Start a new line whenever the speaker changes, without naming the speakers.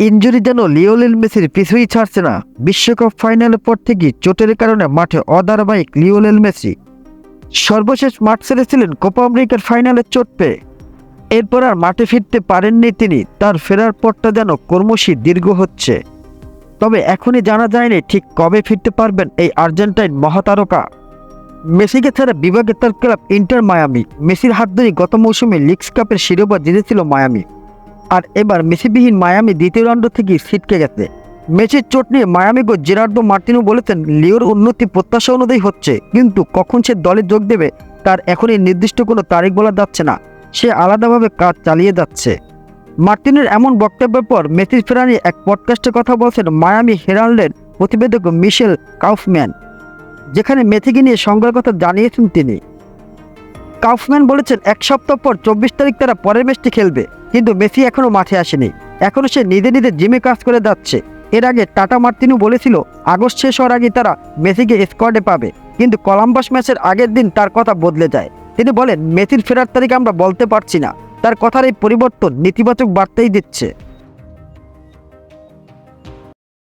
Injury যেন Lionel মেসির পিছুই ছাড়ছে না। বিশ্বকাপ ফাইনালের পর থেকেই চোটের কারণে মাঠে অধারাবাহিক লিওনেল মেসি। সর্বশেষ মাঠ ছেড়েছিলেন কোপা আমেরিকার ফাইনালের চোট পেয়ে। এরপর আর মাঠে ফিরতে পারেননি তিনি, তার ফেরার পরটা যেন কর্মশী দীর্ঘ হচ্ছে। তবে এখনই জানা যায়নি ঠিক কবে ফিরতে পারবেন এই আর্জেন্টাইন মহাতারকা। মেসিকে ছাড়া বিভাগে তার ক্লাব ইন্টার মায়ামি। মেসির হাত ধরে গত মৌসুমে লিগস কাপের শিরোপা জিতেছিল মায়ামি। আর এবার মেসিবিহীন মায়ামি দ্বিতীয় রাউন্ড থেকেই ছিটকে গেছে। মেসির চোট নিয়ে মায়ামি গো জেরার্দো মার্টিনো বলেছেন লিওর উন্নতি প্রত্যাশা অনুযায়ী হচ্ছে, কিন্তু কখন সে দলে যোগ দেবে তার এখনই নির্দিষ্ট কোনো তারিখ বলা যাচ্ছে না। সে আলাদাভাবে কাজ চালিয়ে যাচ্ছে। মার্টিনের এমন বক্তব্যের পর মেসির ফেরানি এক পডকাস্টে কথা বলছেন মায়ামি হেরাল্ডের প্রতিবেদক মিশেল কাউফম্যান, যেখানে মেথিকে নিয়ে সংজ্ঞার কথা জানিয়েছেন তিনি। কাউফম্যান বলেছেন, এক সপ্তাহ পর চব্বিশ তারিখ তারা পরের ম্যাচটি খেলবে। কিন্তু মেসি এখনও মাঠে আসেনি। এখনও সে নিজে নিজে জিমে কাজ করে যাচ্ছে। এর আগে টাটা মার্তিনু বলেছিল, আগস্ট শেষ হওয়ার আগে তারা মেসিকে স্কোয়াডে পাবে। কিন্তু কলাম্বাস ম্যাচের আগের দিন তার কথা বদলে যায়। তিনি বলেন, মেসির ফেরার তারিখ আমরা বলতে পারছি না। তার কথার এই পরিবর্তন নেতিবাচক বার্তাই দিচ্ছে।